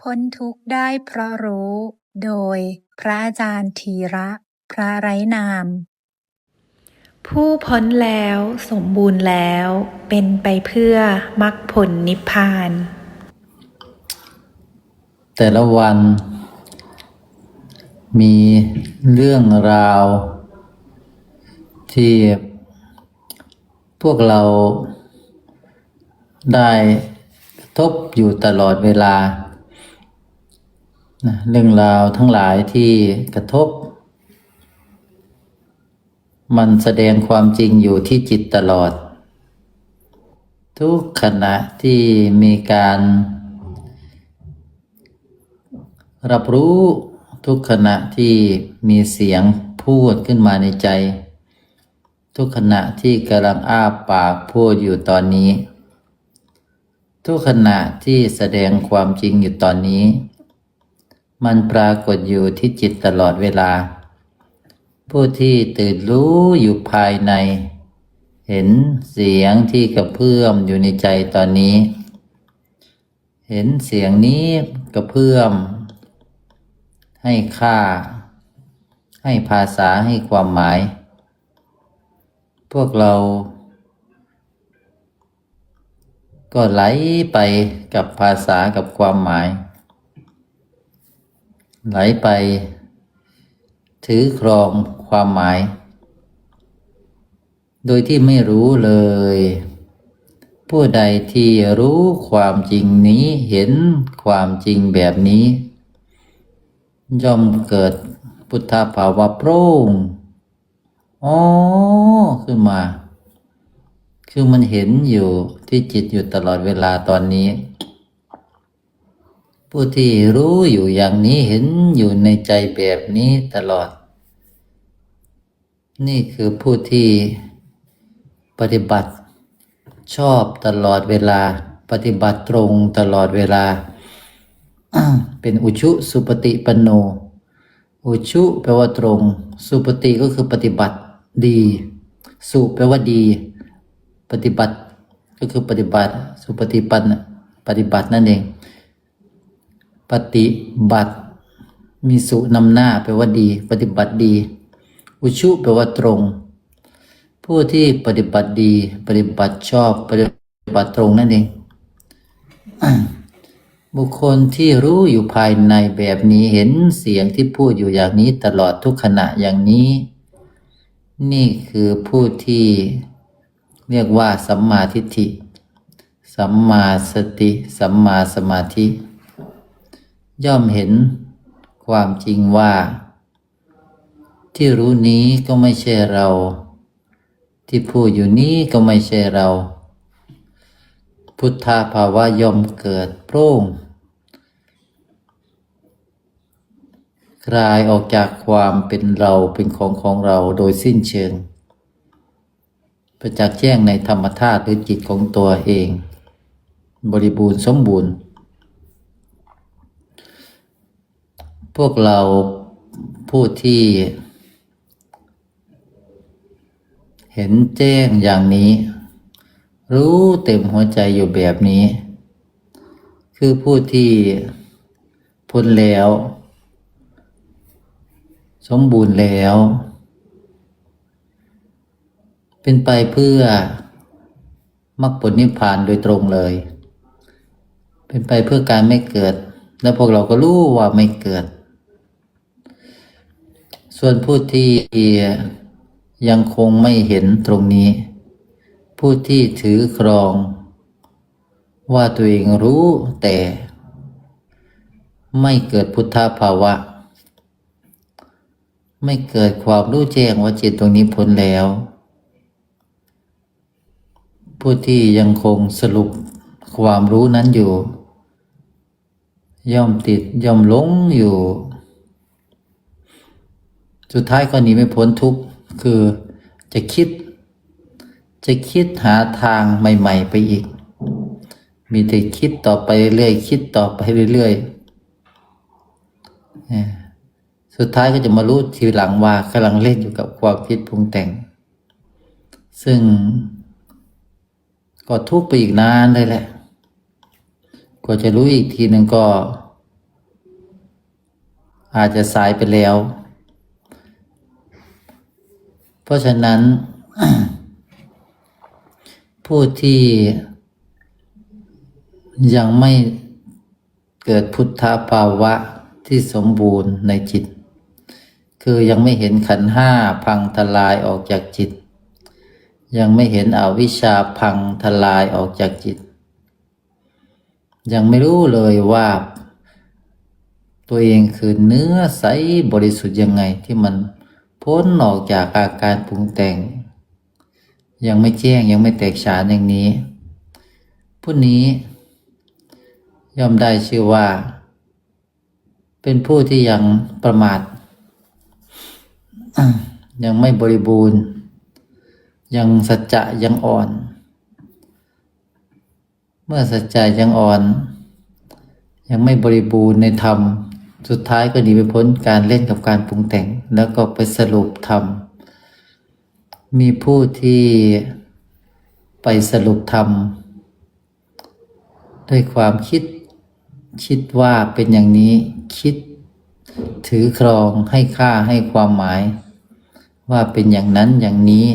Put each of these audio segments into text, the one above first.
พ้นทุกข์ได้เพราะรู้ โดยพระอาจารย์ธีระ พระไร้นาม ผู้พ้นแล้วสมบูรณ์แล้วเป็นไปเพื่อมรรคผลนิพพาน แต่ละวัน มีเรื่องราว ที่พวกเราได้กระทบอยู่ตลอดเวลา นะเรื่องราวทั้งหลายที่กระทบ มันแสดงความจริงอยู่ที่จิตตลอด ทุกขณะที่มีการ รับรู้ทุกขณะที่มีเสียงพูดขึ้นมาในใจ ทุกขณะที่กำลังอ้าปากพูดอยู่ตอนนี้ ทุกขณะที่แสดงความจริงอยู่ตอนนี้ มันปรากฏอยู่ที่จิตตลอดเวลา ผู้ที่ตื่นรู้อยู่ภายใน เห็นเสียงที่กระเพื่อมอยู่ในใจตอนนี้ เห็นเสียงนี้กระเพื่อม ให้ค่า ให้ภาษาให้ความหมาย พวกเราก็ไหลไปกับภาษากับความหมาย ไหลไป ถือครองความหมาย โดยที่ไม่รู้เลย ผู้ใดที่รู้ความจริงนี้เห็นความจริงแบบนี้ ย่อมเกิดพุทธภาวะโปร่งอ๋อขึ้นมา คือมันเห็นอยู่ที่จิตอยู่ตลอดเวลาตอนนี้ ผู้ที่รู้อยู่อย่างนี้เห็นอยู่ในใจแบบนี้ตลอด นี่คือผู้ที่ปฏิบัติชอบตลอดเวลา ปฏิบัติตรงตลอดเวลา เป็นอุชุสุปฏิปันโน อุชุแปลว่าตรง สุปฏิก็คือปฏิบัติดี สุแปลว่าดี ปฏิบัติก็คือปฏิบัติ สุปฏิปันปฏิบัตินั่นเอง ปฏิบัติ มีสุนำหน้าแปลว่าดี ปฏิบัติดี อุชุแปลว่าตรง ผู้ที่ปฏิบัติดี ปฏิบัติชอบปฏิบัติตรงนั่นเองบุคคลที่รู้อยู่ภายในแบบนี้เห็นเสียงที่พูดอยู่อย่างนี้ตลอดทุกขณะอย่างนี้ นี่คือผู้ที่เรียกว่าสัมมาทิฏฐิ สัมมาสติ สัมมาสมาธิ ย่อมเห็นความจริงว่า ที่รู้นี้ก็ไม่ใช่เรา ที่พูดอยู่นี้ก็ไม่ใช่เรา พุทธาภาวะย่อมเกิดโปร่งคลายออกจากความเป็นเราเป็นของของเราโดยสิ้นเชิง ประจักษ์แจ้งในธรรมธาตุหรือจิตของตัวเอง บริบูรณ์สมบูรณ์ พวกเราผู้ที่เห็นแจ้งอย่างนี้ รู้เต็มหัวใจอยู่แบบนี้ คือผู้ที่พ้นแล้ว สมบูรณ์แล้ว เป็นไปเพื่อมรรคผลนิพพานโดยตรงเลย เป็นไปเพื่อการไม่เกิด และพวกเราก็รู้ว่าไม่เกิด ส่วนผู้ที่ยังคงไม่เห็นตรงนี้ ผู้ที่ถือครอง ว่าตัวเองรู้แต่ไม่เกิดพุทธภาวะ ไม่เกิดความรู้แจ้งว่าจิตตรงนี้พ้นแล้ว ผู้ที่ยังคงสรุปความรู้นั้นอยู่ ย่อมติดย่อมหลงอยู่ สุดท้ายก็หนีไม่พ้นทุกข์คือจะคิด จะคิดหาทางใหม่ ๆ ไปอีก มีแต่คิดต่อไปเรื่อยคิดต่อไปเรื่อยสุดท้ายก็จะมารู้ทีหลังว่ากำลังเล่นอยู่กับความคิดปรุงแต่ง ซึ่งก็ทุกข์ไปอีกนานเลยแหละกว่าจะรู้อีกทีหนึ่งก็ อาจจะสายไปแล้ว ราะฉะนั้น ผู้ที่ยังไม่เกิดพุทธภาวะที่สมบูรณ์ในจิต คือยังไม่เห็นขันห้าพังทลายออกจากจิต ยังไม่เห็นอวิชชาพังทลายออกจากจิต ยังไม่รู้เลยว่าตัวเองคือเนื้อใสบริสุทธิ์ยังไงที่มัน พ้นออกจากอาการปรุงแต่ง ยังไม่แจ้งยังไม่แตกฉานอย่างนี้ ผู้นี้ย่อมได้ชื่อว่า เป็นผู้ที่ยังประมาท ยังไม่บริบูรณ์ ยังสัจจะยังอ่อน เมื่อสัจจะยังอ่อน ยังไม่บริบูรณ์ในธรรม สุดท้ายก็หนีไปพ้นการเล่นกับการปรุงแต่ง แล้วก็ไปสรุปธรรม มีผู้ที่ไปสรุปธรรม ด้วยความคิดคิดว่าเป็นอย่างนี้คิดถือครองให้ค่าให้ความหมาย ว่าเป็นอย่างนั้นอย่างนี้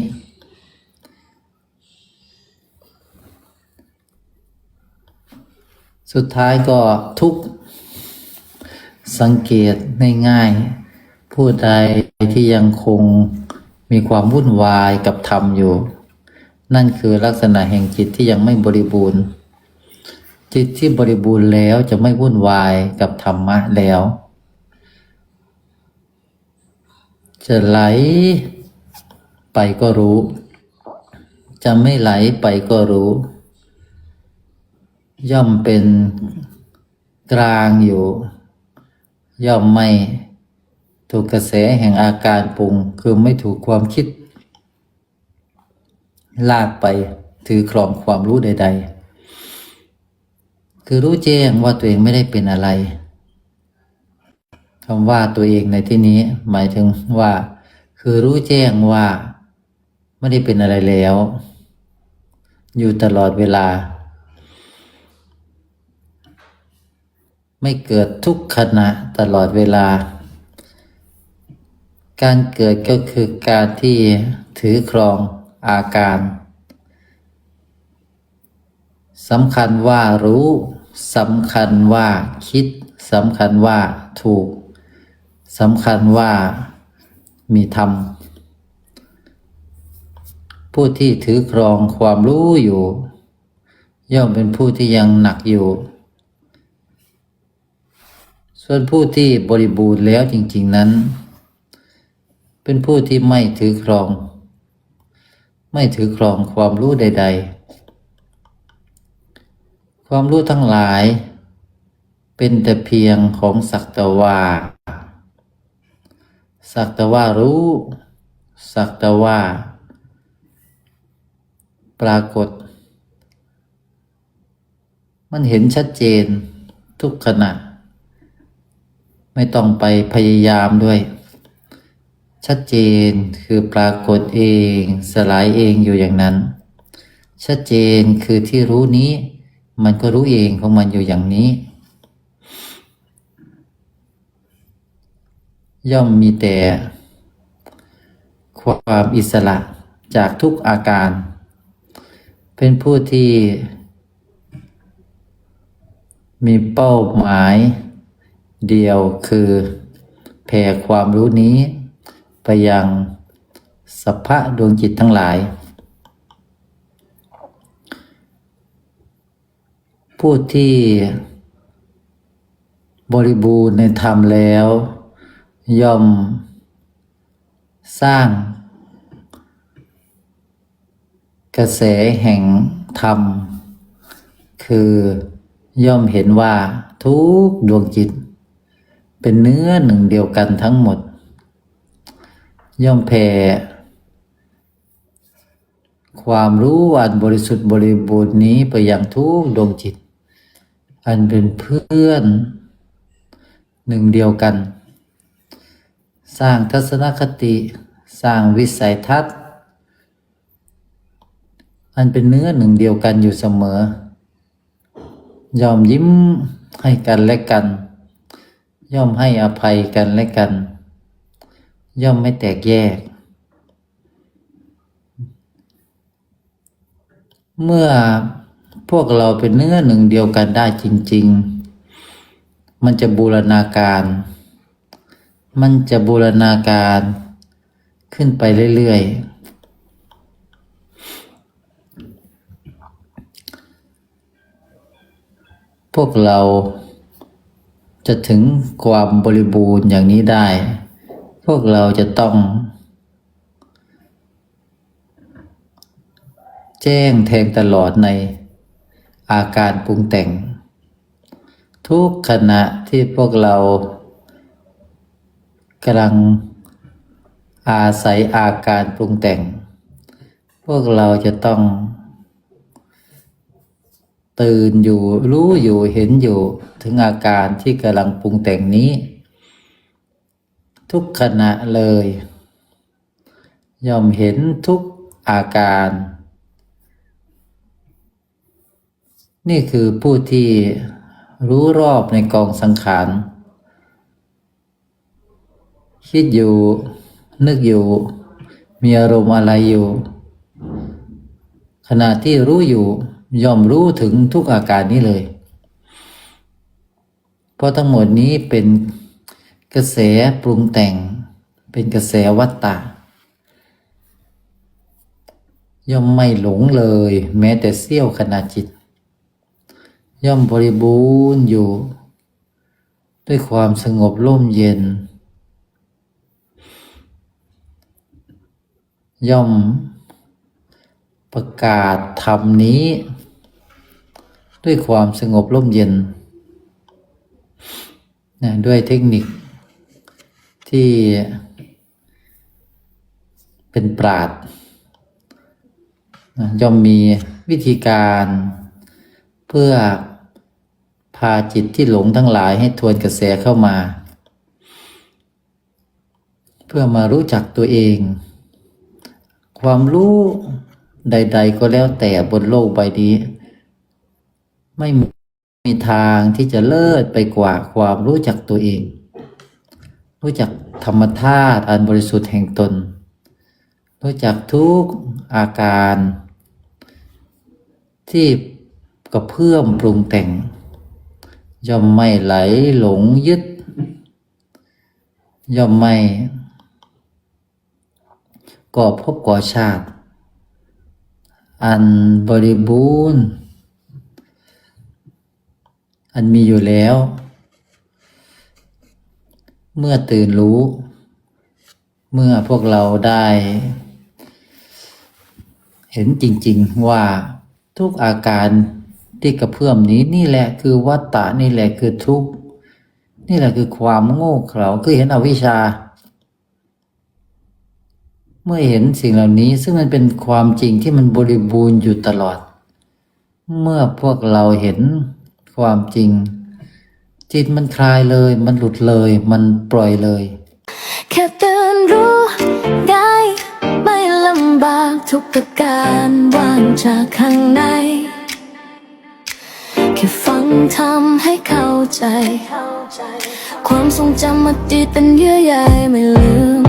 สุดท้ายก็ทุกข์ สังเกตง่ายๆผู้ใดที่ยังคงมีความวุ่นวายกับธรรมอยู่ นั่นคือลักษณะแห่งจิตที่ยังไม่บริบูรณ์ จิตที่บริบูรณ์แล้วจะไม่วุ่นวายกับธรรมะแล้ว จะไหลไปก็รู้ จะไม่ไหลไปก็รู้ ย่อมเป็นกลางอยู่ ย่อมไม่ถูกกระแสแห่งอาการปรุง คือไม่ถูกความคิด ลากไปถือครองความรู้ใด ๆ คือรู้แจ้งว่าตัวเองไม่ได้เป็นอะไรคำว่าตัวเองในที่นี้หมายถึงว่า คือรู้แจ้งว่า ไม่ได้เป็นอะไรแล้ว อยู่ตลอดเวลา ไม่เกิดทุกขณะตลอดเวลา การเกิดก็คือการที่ถือครองอาการสำคัญว่ารู้สำคัญว่าคิดสำคัญว่าถูกสำคัญว่ามีธรรม ผู้ที่ถือครองความรู้อยู่ ย่อมเป็นผู้ที่ยังหนักอยู่ ส่วนผู้ที่บริบูรณ์แล้วจริง ๆนั้น เป็นผู้ที่ไม่ถือครอง ไม่ถือครองความรู้ใด ๆ ความรู้ทั้งหลาย เป็นแต่เพียงของสักตว่าสักตว่ารู้สักตว่า ปรากฏ มันเห็นชัดเจนทุกขณะ ไม่ต้องไปพยายามด้วย ชัดเจนคือปรากฏเองสลายเองอยู่อย่างนั้น ชัดเจนคือที่รู้นี้ มันก็รู้เองของมันอยู่อย่างนี้ ย่อมมีแต่ ความอิสระจากทุกอาการ เป็นผู้ที่มีเป้าหมาย เดียวคือแผ่ความรู้นี้ไปยังสัพพะดวงจิตทั้งหลาย ผู้ที่บริบูรณ์ในธรรมแล้ว ย่อมสร้างกระแสแห่งธรรม คือย่อมเห็นว่าทุกดวงจิต เป็นเนื้อหนึ่งเดียวกันทั้งหมด ย่อมแผ่ความรู้อันบริสุทธิ์บริบูรณ์นี้ไปยังทุกดวงจิต อันเป็นเพื่อนหนึ่งเดียวกัน สร้างทัศนคติ สร้างวิสัยทัศน์ อันเป็นเนื้อหนึ่งเดียวกันอยู่เสมอ ยอมยิ้มให้กันและกัน ย่อมให้อภัยกันและกัน ย่อมไม่แตกแยก เมื่อพวกเราเป็นเนื้อหนึ่งเดียวกันได้จริง ๆ มันจะบูรณาการ มันจะบูรณาการขึ้นไปเรื่อย ๆพวกเรา จะถึงความบริบูรณ์อย่างนี้ได้ พวกเราจะต้อง แจ้งแทงตลอดในอาการปรุงแต่ง ทุกขณะที่พวกเรากำลังอาศัยอาการปรุงแต่ง พวกเราจะต้อง ตื่นอยู่รู้อยู่เห็นอยู่ถึงอาการที่กำลังปรุงแต่งนี้ ทุกขณะเลย ย่อมเห็นทุกอาการ นี่คือผู้ที่รู้รอบในกองสังขารคิดอยู่นึกอยู่ มีอารมณ์อะไรอยู่ ขณะที่รู้อยู่ ย่อมรู้ถึงทุกอาการนี้เลย เพราะทั้งหมดนี้เป็นกระแสปรุงแต่ง เป็นกระแสวัตตะย่อมไม่หลงเลย แม้แต่เสี้ยวขณะจิต ย่อมบริบูรณ์อยู่ ด้วยความสงบร่มเย็น ย่อมประกาศธรรมนี้ ด้วยความสงบร่มเย็นนะด้วยเทคนิคที่เป็นปราดนะย่อมมีวิธีการเพื่อพาจิตที่หลงทั้งหลายให้ทวนกระแสเข้ามา เพื่อมารู้จักตัวเอง ความรู้ใด ๆ ก็แล้วแต่บนโลกใบนี้ ไม่มีทางที่จะเลิศไปกว่าความรู้จักตัวเอง รู้จักธรรมธาตุอันบริสุทธิ์แห่งตน รู้จักทุกอาการ ที่กระเพื่อมปรุงแต่ง ย่อมไม่ไหลหลงยึด ย่อมไม่ก่อภพก่อชาติ อันบริบูรณ์ อันมีอยู่แล้ว เมื่อตื่นรู้ เมื่อพวกเราได้ เห็นจริง ๆ ว่าทุกอาการที่กระเพื่อมนี้นี่แหละคือวัตตะนี่แหละคือทุกข์นี่แหละคือความโง่เขลาคือเห็นอวิชชา เมื่อเห็นสิ่งเหล่านี้ซึ่งมันเป็นความจริงที่มันบริบูรณ์อยู่ตลอด เมื่อพวกเราเห็น ความจริง จิตมันคลายเลย มันหลุดเลย มันปล่อยเลย แค่ตื่นรู้ได้ไม่ลำบากทุกประการว่างจากข้างใน แค่ฟังทำให้เข้าใจ ความทรงจำอดีตเป็นเยื่อใยไม่ลืม